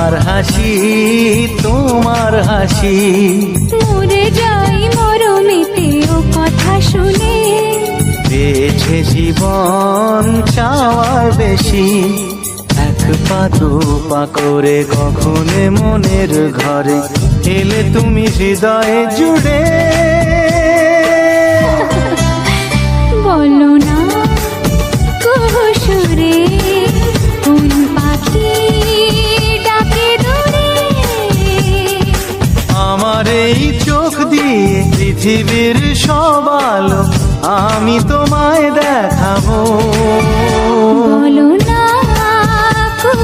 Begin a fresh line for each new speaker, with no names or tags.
হাসি তোমার হাসি।
মরে যাই মরমেতে ও কথা শুনে।
পেয়েছে জীবন চাওয়ার বেশি। এক পা দু পা করে কখনে মনের ঘরে। এলে তুমি হৃদয়ে জুড়ে। তোমার এই চোখ দিয়ে পৃথিবীর সব আলো আমি তোমায় দেখাবো। বলো না কোন